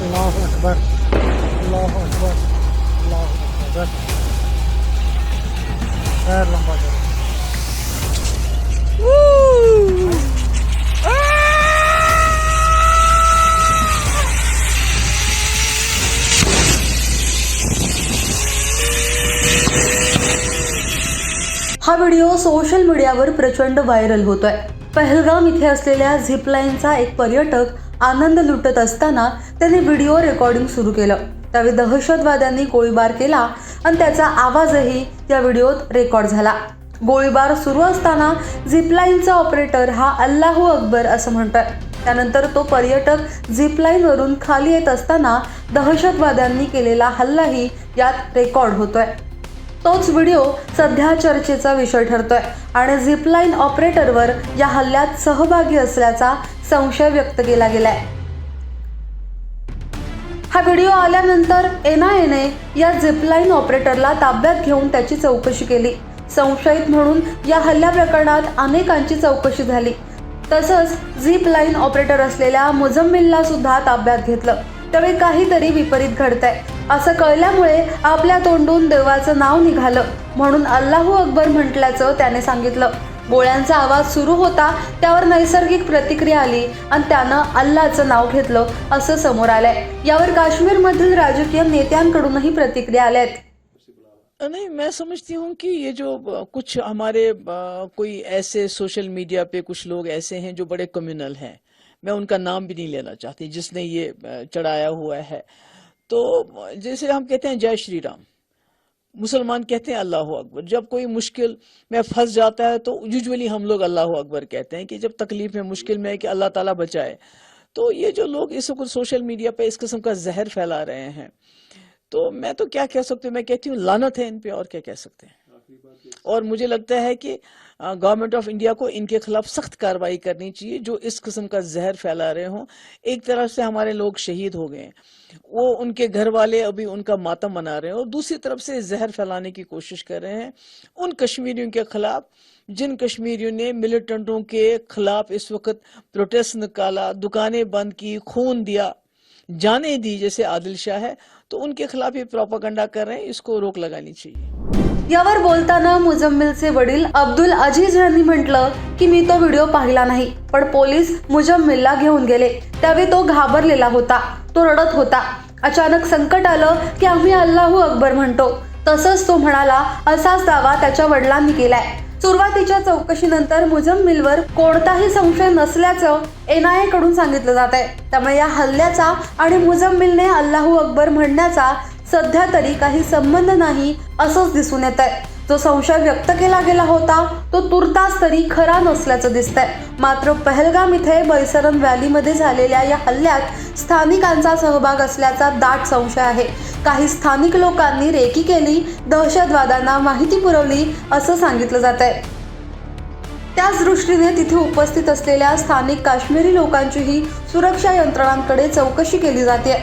अल्लाह अकबर अल्लाह अकबर अल्लाह अकबर पैर लंबा करो हा व्हिडिओ सोशल मीडियावर प्रचंड व्हायरल होतोय. पहलगाम इथे असलेल्या झिपलाईनचा एक पर्यटक आनंद लुटत असताना त्याने व्हिडिओ रेकॉर्डिंग सुरू केलं. त्यावेळी दहशतवाद्यांनी गोळीबार केला आणि त्याचा आवाजही या व्हिडिओत रेकॉर्ड झाला. गोळीबार सुरू असताना झिपलाईनचा ऑपरेटर हा अल्लाहू अकबर असं म्हणतोय. त्यानंतर तो पर्यटक झिपलाईनवरून खाली येत असताना दहशतवाद्यांनी केलेला हल्लाही यात रेकॉर्ड होतोय. तोच व्हिडिओ सध्या चर्चेचा विषय ठरतोय आणि झिपलाईन ऑपरेटरवर या हल्ल्यात सहभागी असल्याचा संशय व्यक्त केला गेलाय. हा व्हिडिओ आल्यानंतर एनआयएने या झिपलाईन ऑपरेटरला ताब्यात घेऊन त्याची चौकशी केली. संशयित म्हणून या हल्ल्या प्रकरणात अनेकांची चौकशी झाली. तसंच झिप लाईन ऑपरेटर असलेल्या मुजम्मिलला सुद्धा ताब्यात घेतलं. त्यावेळी काहीतरी विपरीत घडतंय. असं कळल्यामुळे आपल्या तोंडून देवाचं नाव निघालं. म्हणून अल्लाहू अकबर म्हटल्याचं त्याने सांगितलं. गोळ्यांचा आवाज सुरू होता त्यावर नैसर्गिक प्रतिक्रिया आली आणि त्यानं अल्लाचं नाव घेतलं असं समोर आलंय. यावर काश्मीरमधील राजकीय नेत्यांकडूनही प्रतिक्रिया आल्या आहेत नहीं मैं समझती हूँ कि ये जो कुछ हमारे कोई ऐसे सोशल मीडिया पे कुछ लोग ऐसे हैं जो बड़े कम्युनल हैं। मैं उनका नाम भी नहीं लेना चाहती जिसने ये चढ़ाया हुआ है। तो अ, जैसे हम कहते हैं जय श्री राम मुसलमान कहते हैं अल्लाह अकबर जब कोई मुश्किल में फंस जाता है तो यूजुअली हम लोग अल्लाह अकबर कहते हैं कि जब तकलीफ में मुश्किल में है कि अल्लाह ताला बचाए तो ये जो लोग इस वक्त सोशल मीडिया पे इस किस्म का जहर फैला रहे हैं तो मैं तो क्या कह सकती हूँ मैं कहती हूँ लानत है इन पे और क्या कह सकते हैं और मुझे लगता है कि गवर्नमेंट ऑफ़ इंडिया को इनके खिलाफ सख्त कार्रवाई करनी चाहिए, जो इस किस्म का जहर फैला रहे हों। एक तरफ़ से हमारे लोग शहीद हो गए वो उनके घर वाले अभी उनका मातम मना रहे हैं और दूसरी तरफ़ से जहर फैलाने की कोशिश कर रहे हैं। उन कश्मीरियों के खिलाफ, जिन कश्मीरियों ने मिलिटेंटों के खिलाफ इस वक्त प्रोटेस्ट निकाला, दुकानें बंद की, खून दिया, जाने दी, जैसे आदिल शाह है तो उनके खिलाफ ये प्रोपागंडा कर रहे हैं, इसको रोक लगानी चाहिए। यावर बोलताना मुजम्मिलचे वडील अब्दुल अजीज यांनी म्हटलं की मी तो व्हिडिओ पाहिला नाही पण पोलीस मुजम्मिलला घेऊन गेले. त्यावेळी तो घाबरलेला होता तो रडत होता. अचानक संकट आलं की आम्ही अल्लाहू अकबर म्हणतो. तसंच तो म्हणाला असाच दावा त्याच्या वडिलांनी केलाय. सुरुवातीच्या चौकशीनंतर मुजम्मिलवर कोणताही संशय नसल्याचं एन आयकडून सांगितलं जात आहे त्यामुळे या हल्ल्याचा आणि मुजम्मिलने अल्लाहू अकबर म्हणण्याचा सध्या तरी काही संबंध नाही असंच दिसून येत आहे जो संशय व्यक्त केला गेला होता तो तुर्तास तरी खरा नसल्याचं दिसतंय. मात्र पहलगाम इथे बैसरन व्हॅलीमध्ये झालेल्या या हल्ल्यात स्थानिकांचा सहभाग असल्याचा दाट संशय आहे. काही स्थानिक लोकांनी रेकी केली दहशतवाद्यांना माहिती पुरवली असं सांगितलं जात आहे त्याच दृष्टीने तिथे उपस्थित असलेल्या स्थानिक काश्मीरी लोकांचीही सुरक्षा यंत्रणांकडे चौकशी केली जाते